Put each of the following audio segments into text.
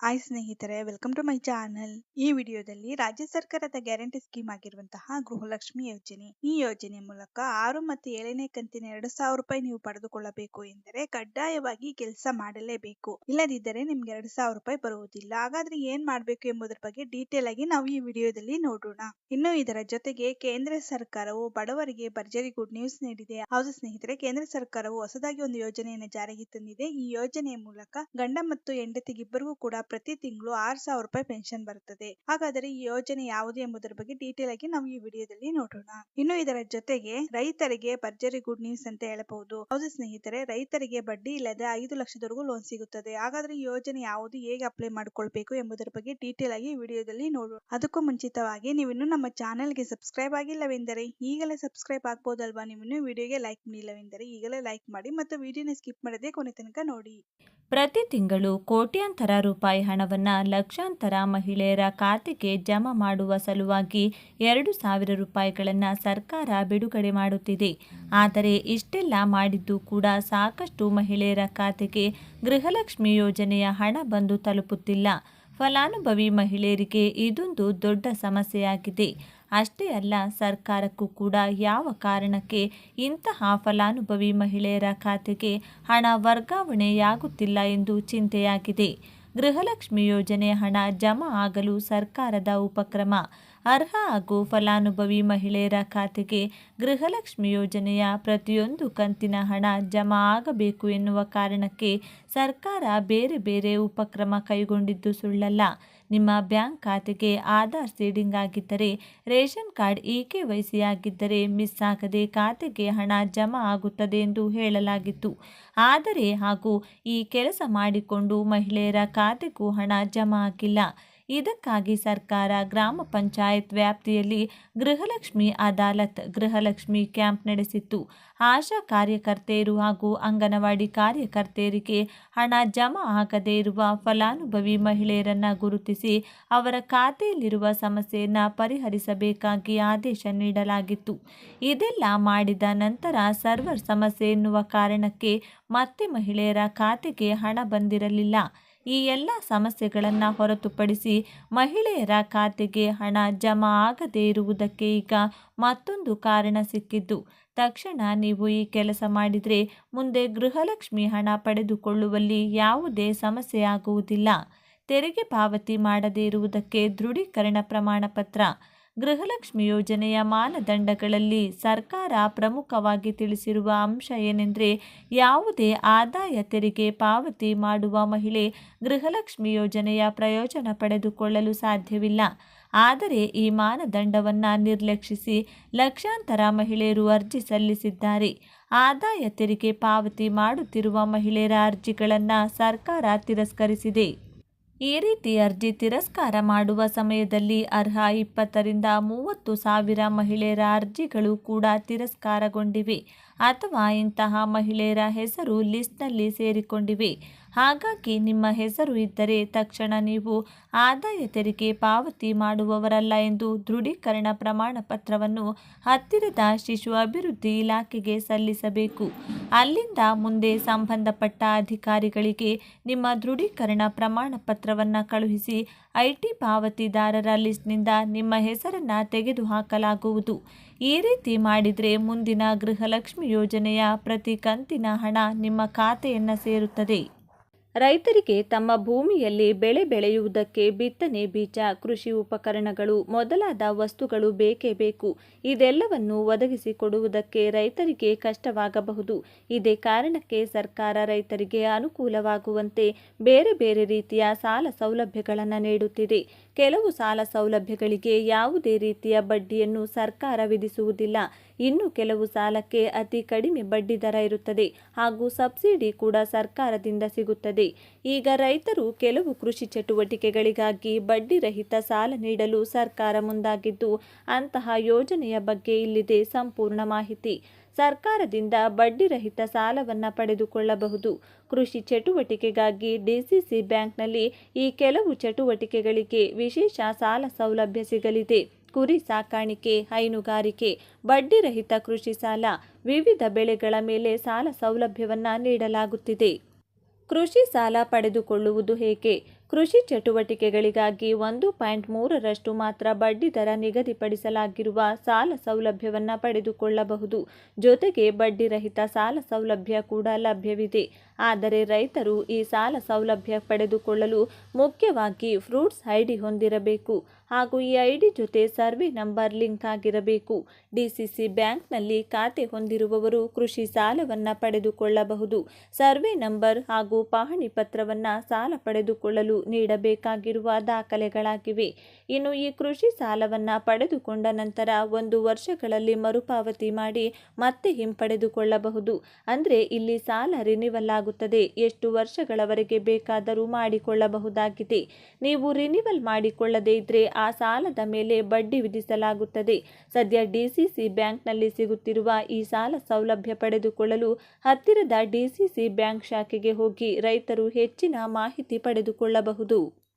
Hi ಸ್ನೇಹಿತರೆ welcome to my channel ಈ ವಿಡಿಯೋದಲ್ಲಿ ರಾಜ್ಯ ಸರ್ಕಾರದ ಗ್ಯಾರಂಟಿ ಸ್ಕೀಮ್ ಆಗಿರುವಂತಹ ಗೃಹಲಕ್ಷ್ಮಿ ಯೋಜನೆ. ಈ ಯೋಜನೆ ಮೂಲಕ ಆರು ಮತ್ತು ಏಳನೇ ಕಂತಿನ ಎರಡು ಸಾವಿರ ರೂಪಾಯಿ ನೀವು ಪಡೆದುಕೊಳ್ಳಬೇಕು ಎಂದರೆ ಕಡ್ಡಾಯವಾಗಿ ಕೆಲಸ ಮಾಡಲೇಬೇಕು. ಇಲ್ಲದಿದ್ದರೆ ನಿಮ್ಗೆ ಎರಡು ಸಾವಿರ ರೂಪಾಯಿ ಬರುವುದಿಲ್ಲ. ಹಾಗಾದ್ರೆ ಏನ್ ಮಾಡಬೇಕು ಎಂಬುದರ ಬಗ್ಗೆ ಡೀಟೇಲ್ ಆಗಿ ನಾವು ಈ ವಿಡಿಯೋದಲ್ಲಿ ನೋಡೋಣ. ಇನ್ನು ಇದರ ಜೊತೆಗೆ ಕೇಂದ್ರ ಸರ್ಕಾರವು ಬಡವರಿಗೆ ಭರ್ಜರಿ ಗುಡ್ ನ್ಯೂಸ್ ನೀಡಿದೆ. ಹೌದು ಸ್ನೇಹಿತರೆ, ಕೇಂದ್ರ ಸರ್ಕಾರವು ಹೊಸದಾಗಿ ಒಂದು ಯೋಜನೆಯನ್ನು ಜಾರಿಗೆ ತಂದಿದೆ. ಈ ಯೋಜನೆಯ ಮೂಲಕ ಗಂಡ ಮತ್ತು ಹೆಂಡತಿಗಿಬ್ಬರಿಗೂ ಕೂಡ ಪ್ರತಿ ತಿಂಗಳು ಆರ್ ಸಾವಿರ ರೂಪಾಯಿ ಪೆನ್ಷನ್ ಬರುತ್ತದೆ ಹಾಗಾದರೆ ಈ ಯೋಜನೆ ಯಾವುದು ಎಂಬುದರ ಬಗ್ಗೆ ಡೀಟೇಲ್ ಆಗಿ ನಾವು ಈ ವಿಡಿಯೋದಲ್ಲಿ ನೋಡೋಣ. ಇನ್ನು ಇದರ ಜೊತೆಗೆ ರೈತರಿಗೆ ಭರ್ಜರಿ ಗುಡ್ ನ್ಯೂಸ್ ಅಂತ ಹೇಳಬಹುದು. ಹೌದು ಸ್ನೇಹಿತರೆ, ರೈತರಿಗೆ ಬಡ್ಡಿ ಇಲ್ಲದೆ ಐದು ಲಕ್ಷದವರೆಗೂ ಲೋನ್ ಸಿಗುತ್ತದೆ. ಹಾಗಾದ್ರೆ ಈ ಯೋಜನೆ ಯಾವುದು, ಹೇಗೆ ಅಪ್ಲೈ ಮಾಡ್ಕೊಳ್ಬೇಕು ಎಂಬುದರ ಬಗ್ಗೆ ಡೀಟೇಲ್ ಆಗಿ ವಿಡಿಯೋದಲ್ಲಿ ನೋಡೋಣ. ಅದಕ್ಕೂ ಮುಂಚಿತವಾಗಿ ನೀವಿನ್ನು ನಮ್ಮ ಚಾನೆಲ್ಗೆ ಸಬ್ಸ್ಕ್ರೈಬ್ ಆಗಿಲ್ಲವೆಂದರೆ ಈಗಲೇ ಸಬ್ಸ್ಕ್ರೈಬ್ ಆಗ್ಬೋದಲ್ವಾ? ನೀವಿನ್ನು ವಿಡಿಯೋಗೆ ಲೈಕ್ ಮಾಡಿಲ್ಲವೆಂದರೆ ಈಗಲೇ ಲೈಕ್ ಮಾಡಿ ಮತ್ತು ವಿಡಿಯೋನ ಸ್ಕಿಪ್ ಮಾಡದೆ ಕೊನೆ ತನಕ ನೋಡಿ. ಪ್ರತಿ ತಿಂಗಳು ಕೋಟ್ಯಾಂತರ ರೂಪಾಯಿ ಹಣವನ್ನು ಲಕ್ಷಾಂತರ ಮಹಿಳೆಯರ ಖಾತೆಗೆ ಜಮಾ ಮಾಡುವ ಸಲುವಾಗಿ ಎರಡು ಸಾವಿರ ರೂಪಾಯಿಗಳನ್ನು ಸರ್ಕಾರ ಬಿಡುಗಡೆ ಮಾಡುತ್ತಿದೆ. ಆದರೆ ಇಷ್ಟೆಲ್ಲ ಮಾಡಿದ್ದು ಕೂಡ ಸಾಕಷ್ಟು ಮಹಿಳೆಯರ ಖಾತೆಗೆ ಗೃಹಲಕ್ಷ್ಮಿ ಯೋಜನೆಯ ಹಣ ಬಂದು ತಲುಪುತ್ತಿಲ್ಲ. ಫಲಾನುಭವಿ ಮಹಿಳೆಯರಿಗೆ ಇದೊಂದು ದೊಡ್ಡ ಸಮಸ್ಯೆಯಾಗಿದೆ. ಅಷ್ಟೇ ಅಲ್ಲ, ಸರ್ಕಾರಕ್ಕೂ ಕೂಡ ಯಾವ ಕಾರಣಕ್ಕೆ ಇಂತಹ ಫಲಾನುಭವಿ ಮಹಿಳೆಯರ ಖಾತೆಗೆ ಹಣ ವರ್ಗಾವಣೆಯಾಗುತ್ತಿಲ್ಲ ಎಂದು ಚಿಂತೆಯಾಗಿದೆ. ಗೃಹಲಕ್ಷ್ಮಿ ಯೋಜನೆ ಹಣ ಜಮಾ ಆಗಲು ಸರ್ಕಾರದ ಉಪಕ್ರಮ. ಅರ್ಹ ಹಾಗೂ ಫಲಾನುಭವಿ ಮಹಿಳೆಯರ ಖಾತೆಗೆ ಗೃಹಲಕ್ಷ್ಮಿ ಯೋಜನೆಯ ಪ್ರತಿಯೊಂದು ಕಂತಿನ ಹಣ ಜಮಾ ಆಗಬೇಕು ಎನ್ನುವ ಕಾರಣಕ್ಕೆ ಸರ್ಕಾರ ಬೇರೆ ಬೇರೆ ಉಪಕ್ರಮ ಕೈಗೊಂಡಿದ್ದು ಸುಳ್ಳಲ್ಲ. ನಿಮ್ಮ ಬ್ಯಾಂಕ್ ಖಾತೆಗೆ ಆಧಾರ್ ಸೀಡಿಂಗ್ ಆಗಿದ್ದರೆ, ರೇಷನ್ ಕಾರ್ಡ್ ಇ ಕೆ ವೈಸಿಯಾಗಿದ್ದರೆ ಮಿಸ್ ಆಗದೆ ಖಾತೆಗೆ ಹಣ ಜಮಾ ಆಗುತ್ತದೆ ಎಂದು ಹೇಳಲಾಗಿತ್ತು. ಆದರೆ ಹಾಗೂ ಈ ಕೆಲಸ ಮಾಡಿಕೊಂಡು ಮಹಿಳೆಯರ ಖಾತೆಗೂ ಹಣ ಜಮಾ ಆಗಿಲ್ಲ. ಇದಕ್ಕಾಗಿ ಸರ್ಕಾರ ಗ್ರಾಮ ಪಂಚಾಯತ್ ವ್ಯಾಪ್ತಿಯಲ್ಲಿ ಗೃಹಲಕ್ಷ್ಮಿ ಅದಾಲತ್, ಗೃಹಲಕ್ಷ್ಮಿ ಕ್ಯಾಂಪ್ ನಡೆಸಿತ್ತು. ಆಶಾ ಕಾರ್ಯಕರ್ತೆಯರು ಹಾಗೂ ಅಂಗನವಾಡಿ ಕಾರ್ಯಕರ್ತೆಯರಿಗೆ ಹಣ ಜಮಾ ಆಗದೇ ಇರುವ ಫಲಾನುಭವಿ ಮಹಿಳೆಯರನ್ನು ಗುರುತಿಸಿ ಅವರ ಖಾತೆಯಲ್ಲಿರುವ ಸಮಸ್ಯೆಯನ್ನು ಪರಿಹರಿಸಬೇಕಾಗಿ ಆದೇಶ ನೀಡಲಾಗಿತ್ತು. ಇದೆಲ್ಲ ಮಾಡಿದ ನಂತರ ಸರ್ವರ್ ಸಮಸ್ಯೆ ಎನ್ನುವ ಕಾರಣಕ್ಕೆ ಮತ್ತೆ ಮಹಿಳೆಯರ ಖಾತೆಗೆ ಹಣ ಬಂದಿರಲಿಲ್ಲ. ಈ ಎಲ್ಲ ಸಮಸ್ಯೆಗಳನ್ನು ಹೊರತುಪಡಿಸಿ ಮಹಿಳೆಯರ ಖಾತೆಗೆ ಹಣ ಜಮಾ ಆಗದೇ ಇರುವುದಕ್ಕೆ ಈಗ ಮತ್ತೊಂದು ಕಾರಣ ಸಿಕ್ಕಿದ್ದು. ತಕ್ಷಣ ನೀವು ಈ ಕೆಲಸ ಮಾಡಿದರೆ ಮುಂದೆ ಗೃಹಲಕ್ಷ್ಮಿ ಹಣ ಪಡೆದುಕೊಳ್ಳುವಲ್ಲಿ ಯಾವುದೇ ಸಮಸ್ಯೆ ಆಗುವುದಿಲ್ಲ. ತೆರಿಗೆ ಪಾವತಿ ಮಾಡದೇ ಇರುವುದಕ್ಕೆ ದೃಢೀಕರಣ ಪ್ರಮಾಣ ಪತ್ರ ಗೃಹಲಕ್ಷ್ಮಿ ಯೋಜನೆಯ ಮಾನದಂಡಗಳಲ್ಲಿ ಸರ್ಕಾರ ಪ್ರಮುಖವಾಗಿ ತಿಳಿಸಿರುವ ಅಂಶ ಏನೆಂದರೆ ಯಾವುದೇ ಆದಾಯ ತೆರಿಗೆ ಪಾವತಿ ಮಾಡುವ ಮಹಿಳೆ ಗೃಹಲಕ್ಷ್ಮಿ ಯೋಜನೆಯ ಪ್ರಯೋಜನ ಪಡೆದುಕೊಳ್ಳಲು ಸಾಧ್ಯವಿಲ್ಲ. ಆದರೆ ಈ ಮಾನದಂಡವನ್ನು ನಿರ್ಲಕ್ಷಿಸಿ ಲಕ್ಷಾಂತರ ಮಹಿಳೆಯರು ಅರ್ಜಿ ಸಲ್ಲಿಸಿದ್ದಾರೆ. ಆದಾಯ ತೆರಿಗೆ ಪಾವತಿ ಮಾಡುತ್ತಿರುವ ಮಹಿಳೆಯರ ಅರ್ಜಿಗಳನ್ನು ಸರ್ಕಾರ ತಿರಸ್ಕರಿಸಿದೆ. ಈ ರೀತಿ ಅರ್ಜಿ ತಿರಸ್ಕಾರ ಮಾಡುವ ಸಮಯದಲ್ಲಿ ಅರ್ಹ ಇಪ್ಪತ್ತರಿಂದ ಮೂವತ್ತು ಸಾವಿರ ಮಹಿಳೆಯರ ಅರ್ಜಿಗಳು ಕೂಡ ತಿರಸ್ಕಾರಗೊಂಡಿವೆ ಅಥವಾ ಇಂತಹ ಮಹಿಳೆಯರ ಹೆಸರು ಲಿಸ್ಟ್ನಲ್ಲಿ ಸೇರಿಕೊಂಡಿವೆ. ಹಾಗಾಗಿ ನಿಮ್ಮ ಹೆಸರು ಇದ್ದರೆ ತಕ್ಷಣ ನೀವು ಆದಾಯ ತೆರಿಗೆ ಪಾವತಿ ಮಾಡುವವರಲ್ಲ ಎಂದು ದೃಢೀಕರಣ ಪ್ರಮಾಣ ಪತ್ರವನ್ನು ಹತ್ತಿರದ ಶಿಶು ಅಭಿವೃದ್ಧಿ ಇಲಾಖೆಗೆ ಸಲ್ಲಿಸಬೇಕು. ಅಲ್ಲಿಂದ ಮುಂದೆ ಸಂಬಂಧಪಟ್ಟ ಅಧಿಕಾರಿಗಳಿಗೆ ನಿಮ್ಮ ದೃಢೀಕರಣ ಪ್ರಮಾಣ ಪತ್ರವನ್ನು ಕಳುಹಿಸಿ ಐಟಿ ಪಾವತಿದಾರರ ಲಿಸ್ಟ್ನಿಂದ ನಿಮ್ಮ ಹೆಸರನ್ನು ತೆಗೆದುಹಾಕಲಾಗುವುದು. ಈ ರೀತಿ ಮಾಡಿದರೆ ಮುಂದಿನ ಗೃಹಲಕ್ಷ್ಮಿ ಯೋಜನೆಯ ಪ್ರತಿ ಕಂತಿನ ಹಣ ನಿಮ್ಮ ಖಾತೆಯನ್ನು ಸೇರುತ್ತದೆ. ರೈತರಿಗೆ ತಮ್ಮ ಭೂಮಿಯಲ್ಲಿ ಬೆಳೆ ಬೆಳೆಯುವುದಕ್ಕೆ ಬಿತ್ತನೆ ಬೀಜ, ಕೃಷಿ ಉಪಕರಣಗಳು ಮೊದಲಾದ ವಸ್ತುಗಳು ಬೇಕೇ ಬೇಕು. ಇದೆಲ್ಲವನ್ನು ಒದಗಿಸಿಕೊಡುವುದಕ್ಕೆ ರೈತರಿಗೆ ಕಷ್ಟವಾಗಬಹುದು. ಇದೇ ಕಾರಣಕ್ಕೆ ಸರ್ಕಾರ ರೈತರಿಗೆ ಅನುಕೂಲವಾಗುವಂತೆ ಬೇರೆ ಬೇರೆ ರೀತಿಯ ಸಾಲ ಸೌಲಭ್ಯಗಳನ್ನು ನೀಡುತ್ತಿದೆ. ಕೆಲವು ಸಾಲ ಸೌಲಭ್ಯಗಳಿಗೆ ಯಾವುದೇ ರೀತಿಯ ಬಡ್ಡಿಯನ್ನು ಸರ್ಕಾರ ವಿಧಿಸುವುದಿಲ್ಲ. ಇನ್ನು ಕೆಲವು ಸಾಲಕ್ಕೆ ಅತಿ ಕಡಿಮೆ ಬಡ್ಡಿ ದರ ಇರುತ್ತದೆ ಹಾಗೂ ಸಬ್ಸಿಡಿ ಕೂಡ ಸರ್ಕಾರದಿಂದ ಸಿಗುತ್ತದೆ. ಈಗ ರೈತರು ಕೆಲವು ಕೃಷಿ ಚಟುವಟಿಕೆಗಳಿಗಾಗಿ ಬಡ್ಡಿ ರಹಿತ ಸಾಲ ನೀಡಲು ಸರ್ಕಾರ ಮುಂದಾಗಿದ್ದು, ಅಂತಹ ಯೋಜನೆಯ ಬಗ್ಗೆ ಇಲ್ಲಿದೆ ಸಂಪೂರ್ಣ ಮಾಹಿತಿ. ಸರ್ಕಾರದಿಂದ ಬಡ್ಡಿರಹಿತ ಸಾಲವನ್ನು ಪಡೆದುಕೊಳ್ಳಬಹುದು. ಕೃಷಿ ಚಟುವಟಿಕೆಗಾಗಿ ಡಿಸಿಸಿ ಬ್ಯಾಂಕ್ನಲ್ಲಿ ಈ ಕೆಲವು ಚಟುವಟಿಕೆಗಳಿಗೆ ವಿಶೇಷ ಸಾಲ ಸೌಲಭ್ಯ ಸಿಗಲಿದೆ. ಕುರಿ ಸಾಕಾಣಿಕೆ, ಹೈನುಗಾರಿಕೆ ಬಡ್ಡಿರಹಿತ ಕೃಷಿ ಸಾಲ, ವಿವಿಧ ಬೆಳೆಗಳ ಮೇಲೆ ಸಾಲ ಸೌಲಭ್ಯವನ್ನು ನೀಡಲಾಗುತ್ತಿದೆ. ಕೃಷಿ ಸಾಲ ಪಡೆದುಕೊಳ್ಳುವುದು ಹೇಗೆ? ಕೃಷಿ ಚಟುವಟಿಕೆಗಳಿಗಾಗಿ ಒಂದು ಪಾಯಿಂಟ್ ಮೂರರಷ್ಟು ಮಾತ್ರ ಬಡ್ಡಿ ದರ ನಿಗದಿಪಡಿಸಲಾಗಿರುವ ಸಾಲ ಸೌಲಭ್ಯವನ್ನು ಪಡೆದುಕೊಳ್ಳಬಹುದು. ಜೊತೆಗೆ ಬಡ್ಡಿರಹಿತ ಸಾಲ ಸೌಲಭ್ಯ ಕೂಡ ಲಭ್ಯವಿದೆ. ಆದರೆ ರೈತರು ಈ ಸಾಲ ಸೌಲಭ್ಯ ಪಡೆದುಕೊಳ್ಳಲು ಮುಖ್ಯವಾಗಿ ಫ್ರೂಟ್ಸ್ ಐಡಿ ಹೊಂದಿರಬೇಕು ಹಾಗೂ ಈ ಐಡಿ ಜೊತೆ ಸರ್ವೆ ನಂಬರ್ ಲಿಂಕ್ ಆಗಿರಬೇಕು. ಡಿಸಿಸಿ ಬ್ಯಾಂಕ್ನಲ್ಲಿ ಖಾತೆ ಹೊಂದಿರುವವರು ಕೃಷಿ ಸಾಲವನ್ನು ಪಡೆದುಕೊಳ್ಳಬಹುದು. ಸರ್ವೆ ನಂಬರ್ ಹಾಗೂ ಪಹಣಿ ಪತ್ರವನ್ನು ಸಾಲ ಪಡೆದುಕೊಳ್ಳಲು ನೀಡಬೇಕಾಗಿರುವ ದಾಖಲೆಗಳಾಗಿವೆ. ಇನ್ನು ಈ ಕೃಷಿ ಸಾಲವನ್ನು ಪಡೆದುಕೊಂಡ ನಂತರ ಒಂದು ವರ್ಷಗಳಲ್ಲಿ ಮರುಪಾವತಿ ಮಾಡಿ ಮತ್ತೆ ಹಿಂಪಡೆದುಕೊಳ್ಳಬಹುದು. ಅಂದರೆ ಇಲ್ಲಿ ಸಾಲ ರಿನಿವಲ್ ಆಗುತ್ತದೆ ಎಷ್ಟು ವರ್ಷಗಳವರೆಗೆ ಬೇಕಾದರೂ ಮಾಡಿಕೊಳ್ಳಬಹುದಾಗಿದೆ. ನೀವು ರಿನಿವಲ್ ಮಾಡಿಕೊಳ್ಳದೇ ಇದ್ರೆ ಆ ಸಾಲದ ಮೇಲೆ ಬಡ್ಡಿ ವಿಧಿಸಲಾಗುತ್ತದೆ. ಸದ್ಯ ಡಿಸಿಸಿ ಬ್ಯಾಂಕ್ನಲ್ಲಿ ಸಿಗುತ್ತಿರುವ ಈ ಸಾಲ ಸೌಲಭ್ಯ ಪಡೆದುಕೊಳ್ಳಲು ಹತ್ತಿರದ ಡಿಸಿಸಿ ಬ್ಯಾಂಕ್ ಶಾಖೆಗೆ ಹೋಗಿ ರೈತರು ಹೆಚ್ಚಿನ ಮಾಹಿತಿ ಪಡೆದುಕೊಳ್ಳಬಹುದು.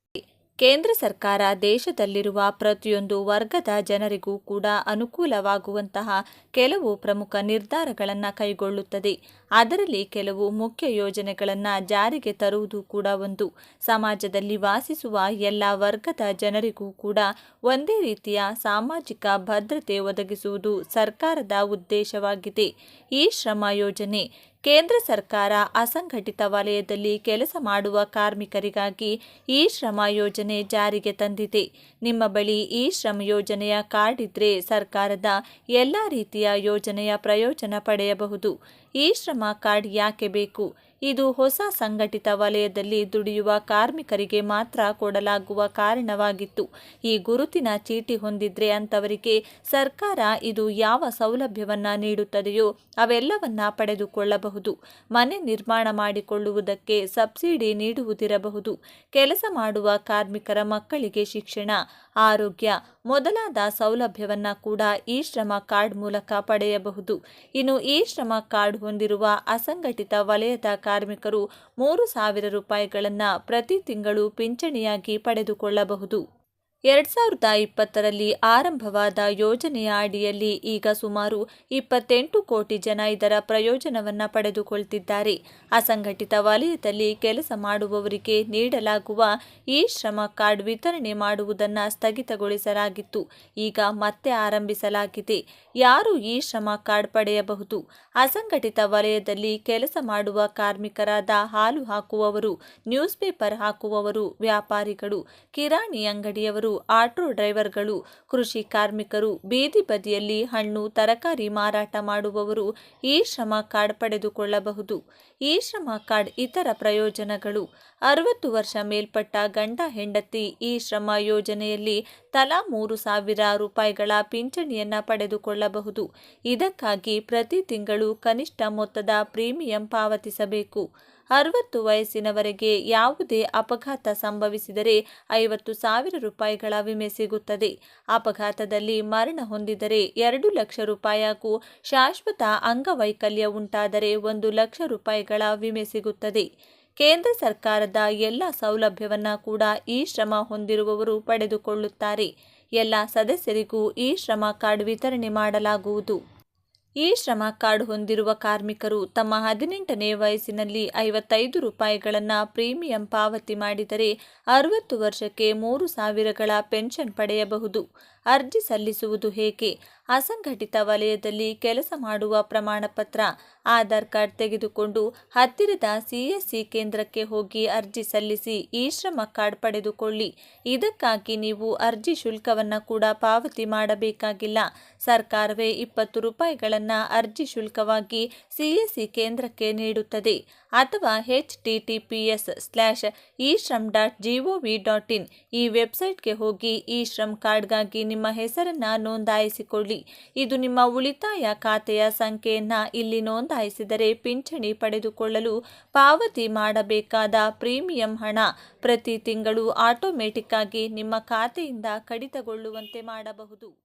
ಕೇಂದ್ರ ಸರ್ಕಾರ ದೇಶದಲ್ಲಿರುವ ಪ್ರತಿಯೊಂದು ವರ್ಗದ ಜನರಿಗೂ ಕೂಡ ಅನುಕೂಲವಾಗುವಂತಹ ಕೆಲವು ಪ್ರಮುಖ ನಿರ್ಧಾರಗಳನ್ನು ಕೈಗೊಳ್ಳುತ್ತದೆ. ಅದರಲ್ಲಿ ಕೆಲವು ಮುಖ್ಯ ಯೋಜನೆಗಳನ್ನು ಜಾರಿಗೆ ತರುವುದು ಕೂಡ ಒಂದು. ಸಮಾಜದಲ್ಲಿ ವಾಸಿಸುವ ಎಲ್ಲ ವರ್ಗದ ಜನರಿಗೂ ಕೂಡ ಒಂದೇ ರೀತಿಯ ಸಾಮಾಜಿಕ ಭದ್ರತೆ ಒದಗಿಸುವುದು ಸರ್ಕಾರದ ಉದ್ದೇಶವಾಗಿದೆ. ಈ ಶ್ರಮ ಯೋಜನೆ ಕೇಂದ್ರ ಸರ್ಕಾರ ಅಸಂಘಟಿತ ವಲಯದಲ್ಲಿ ಕೆಲಸ ಮಾಡುವ ಕಾರ್ಮಿಕರಿಗಾಗಿ ಈ ಶ್ರಮ ಯೋಜನೆ ಜಾರಿಗೆ ತಂದಿದೆ. ನಿಮ್ಮ ಬಳಿ ಈ ಶ್ರಮ ಯೋಜನೆಯ ಕಾರ್ಡ್ ಇದ್ರೆ ಸರ್ಕಾರದ ಎಲ್ಲ ರೀತಿಯ ಯೋಜನೆಯ ಪ್ರಯೋಜನ ಪಡೆಯಬಹುದು. ಈ ಶ್ರಮ ಕಾರ್ಡ್ ಯಾಕೆ ಬೇಕು? ಇದು ಹೊಸ ಸಂಘಟಿತ ವಲಯದಲ್ಲಿ ದುಡಿಯುವ ಕಾರ್ಮಿಕರಿಗೆ ಮಾತ್ರ ಕೊಡಲಾಗುವ ಕಾರಣವಾಗಿತ್ತು. ಈ ಗುರುತಿನ ಚೀಟಿ ಹೊಂದಿದ್ರೆ ಅಂತವರಿಗೆ ಸರ್ಕಾರ ಇದು ಯಾವ ಸೌಲಭ್ಯವನ್ನ ನೀಡುತ್ತದೆಯೋ ಅವೆಲ್ಲವನ್ನ ಪಡೆದುಕೊಳ್ಳಬಹುದು. ಮನೆ ನಿರ್ಮಾಣ ಮಾಡಿಕೊಳ್ಳುವುದಕ್ಕೆ ಸಬ್ಸಿಡಿ ನೀಡುವುದಿರಬಹುದು. ಕೆಲಸ ಮಾಡುವ ಕಾರ್ಮಿಕರ ಮಕ್ಕಳಿಗೆ ಶಿಕ್ಷಣ, ಆರೋಗ್ಯ ಮೊದಲಾದ ಸೌಲಭ್ಯವನ್ನ ಕೂಡ ಈ ಶ್ರಮ ಕಾರ್ಡ್ ಮೂಲಕ ಪಡೆಯಬಹುದು. ಇನ್ನು ಈ ಶ್ರಮ ಕಾರ್ಡ್ ಹೊಂದಿರುವ ಅಸಂಘಟಿತ ವಲಯದ ಕಾರ್ಮಿಕರು ಮೂರು ಸಾವಿರ ರೂಪಾಯಿಗಳನ್ನು ಪ್ರತಿ ತಿಂಗಳು ಪಿಂಚಣಿಯಾಗಿ ಪಡೆದುಕೊಳ್ಳಬಹುದು. ಎರಡ್ ಸಾವಿರದ ಇಪ್ಪತ್ತರಲ್ಲಿ ಆರಂಭವಾದ ಯೋಜನೆಯ ಅಡಿಯಲ್ಲಿ ಈಗ ಸುಮಾರು ಇಪ್ಪತ್ತೆಂಟು ಕೋಟಿ ಜನ ಇದರ ಪ್ರಯೋಜನವನ್ನು ಪಡೆದುಕೊಳ್ತಿದ್ದಾರೆ. ಅಸಂಘಟಿತ ವಲಯದಲ್ಲಿ ಕೆಲಸ ಮಾಡುವವರಿಗೆ ನೀಡಲಾಗುವ ಈ ಶ್ರಮ ಕಾರ್ಡ್ ವಿತರಣೆ ಮಾಡುವುದನ್ನು ಸ್ಥಗಿತಗೊಳಿಸಲಾಗಿತ್ತು. ಈಗ ಮತ್ತೆ ಆರಂಭಿಸಲಾಗಿದೆ. ಯಾರು ಈ ಶ್ರಮ ಕಾರ್ಡ್ ಪಡೆಯಬಹುದು? ಅಸಂಘಟಿತ ವಲಯದಲ್ಲಿ ಕೆಲಸ ಮಾಡುವ ಕಾರ್ಮಿಕರಾದ ಹಾಲು ಹಾಕುವವರು, ನ್ಯೂಸ್ ಪೇಪರ್ ಹಾಕುವವರು, ವ್ಯಾಪಾರಿಗಳು, ಕಿರಾಣಿ ಅಂಗಡಿಯವರು ಆಟೋ ಡ್ರೈವರ್ಗಳು, ಕೃಷಿ ಕಾರ್ಮಿಕರು, ಬೀದಿ ಬದಿಯಲ್ಲಿ ಹಣ್ಣು, ತರಕಾರಿ ಮಾರಾಟ ಮಾಡುವವರು ಈ ಶ್ರಮ ಕಾರ್ಡ್ ಪಡೆದುಕೊಳ್ಳಬಹುದು. ಈ ಶ್ರಮ ಕಾರ್ಡ್ ಇತರ ಪ್ರಯೋಜನಗಳು. ಅರವತ್ತು ವರ್ಷ ಮೇಲ್ಪಟ್ಟ ಗಂಡ ಹೆಂಡತಿ ಈ ಶ್ರಮ ಯೋಜನೆಯಲ್ಲಿ ತಲಾ ಮೂರು ಸಾವಿರ ರೂಪಾಯಿಗಳ ಪಿಂಚಣಿಯನ್ನು ಪಡೆದುಕೊಳ್ಳಬಹುದು. ಇದಕ್ಕಾಗಿ ಪ್ರತಿ ತಿಂಗಳು ಕನಿಷ್ಠ ಮೊತ್ತದ ಪ್ರೀಮಿಯಂ ಪಾವತಿಸಬೇಕು. ಅರವತ್ತು ವಯಸ್ಸಿನವರೆಗೆ ಯಾವುದೇ ಅಪಘಾತ ಸಂಭವಿಸಿದರೆ ಐವತ್ತು ಸಾವಿರ ರೂಪಾಯಿಗಳ ವಿಮೆ ಸಿಗುತ್ತದೆ. ಅಪಘಾತದಲ್ಲಿ ಮರಣ ಹೊಂದಿದರೆ ಎರಡು ಲಕ್ಷ ರೂಪಾಯಿಗೂ ಶಾಶ್ವತ ಅಂಗವೈಕಲ್ಯ ಉಂಟಾದರೆ ಒಂದು ಲಕ್ಷ ರೂಪಾಯಿಗಳ ವಿಮೆ ಸಿಗುತ್ತದೆ. ಕೇಂದ್ರ ಸರ್ಕಾರದ ಎಲ್ಲ ಸೌಲಭ್ಯವನ್ನ ಕೂಡ ಈ ಶ್ರಮ ಹೊಂದಿರುವವರು ಪಡೆದುಕೊಳ್ಳುತ್ತಾರೆ. ಎಲ್ಲ ಸದಸ್ಯರಿಗೂ ಈ ಶ್ರಮ ಕಾರ್ಡ್ ವಿತರಣೆ ಮಾಡಲಾಗುವುದು. ಈ ಶ್ರಮ ಕಾರ್ಡ್ ಹೊಂದಿರುವ ಕಾರ್ಮಿಕರು ತಮ್ಮ ಹದಿನೆಂಟನೇ ವಯಸ್ಸಿನಲ್ಲಿ ಐವತ್ತೈದು ರೂಪಾಯಿಗಳನ್ನು ಪ್ರೀಮಿಯಂ ಪಾವತಿ ಮಾಡಿದರೆ ಅರವತ್ತು ವರ್ಷಕ್ಕೆ ಮೂರು ಸಾವಿರಗಳ ಪೆನ್ಷನ್ ಪಡೆಯಬಹುದು. ಅರ್ಜಿ ಸಲ್ಲಿಸುವುದು ಹೇಗೆ? ಅಸಂಘಟಿತ ವಲಯದಲ್ಲಿ ಕೆಲಸ ಮಾಡುವ ಪ್ರಮಾಣ ಪತ್ರ ಆಧಾರ್ ಕಾರ್ಡ್ ತೆಗೆದುಕೊಂಡು ಹತ್ತಿರದ ಸಿಎಸ್ಸಿ ಕೇಂದ್ರಕ್ಕೆ ಹೋಗಿ ಅರ್ಜಿ ಸಲ್ಲಿಸಿ ಈ ಶ್ರಮ ಕಾರ್ಡ್ ಪಡೆದುಕೊಳ್ಳಿ. ಇದಕ್ಕಾಗಿ ನೀವು ಅರ್ಜಿ ಶುಲ್ಕವನ್ನು ಕೂಡ ಪಾವತಿ ಮಾಡಬೇಕಾಗಿಲ್ಲ. ಸರ್ಕಾರವೇ ಇಪ್ಪತ್ತು ರೂಪಾಯಿಗಳನ್ನು ಅರ್ಜಿ ಶುಲ್ಕವಾಗಿ ಸಿಎಸ್ಸಿ ಕೇಂದ್ರಕ್ಕೆ ನೀಡುತ್ತದೆ. ಅಥವಾ H T T P S slash E Shram dot G O V dot in ಈ ವೆಬ್ಸೈಟ್ಗೆ ಹೋಗಿ ಇ ಶ್ರಮ್ ಕಾರ್ಡ್ಗಾಗಿ ನಿಮ್ಮ ಹೆಸರನ್ನು ನೋಂದಾಯಿಸಿಕೊಳ್ಳಿ. ಇದು ನಿಮ್ಮ ಉಳಿತಾಯ ಖಾತೆಯ ಸಂಖ್ಯೆಯನ್ನು ಇಲ್ಲಿ ನೋಂದಾಯಿಸಿದರೆ ಪಿಂಚಣಿ ಪಡೆದುಕೊಳ್ಳಲು ಪಾವತಿ ಮಾಡಬೇಕಾದ ಪ್ರೀಮಿಯಂ ಹಣ ಪ್ರತಿ ತಿಂಗಳು ಆಟೋಮೆಟಿಕ್ ಆಗಿ ನಿಮ್ಮ ಖಾತೆಯಿಂದ ಕಡಿತಗೊಳ್ಳುವಂತೆ ಮಾಡಬಹುದು.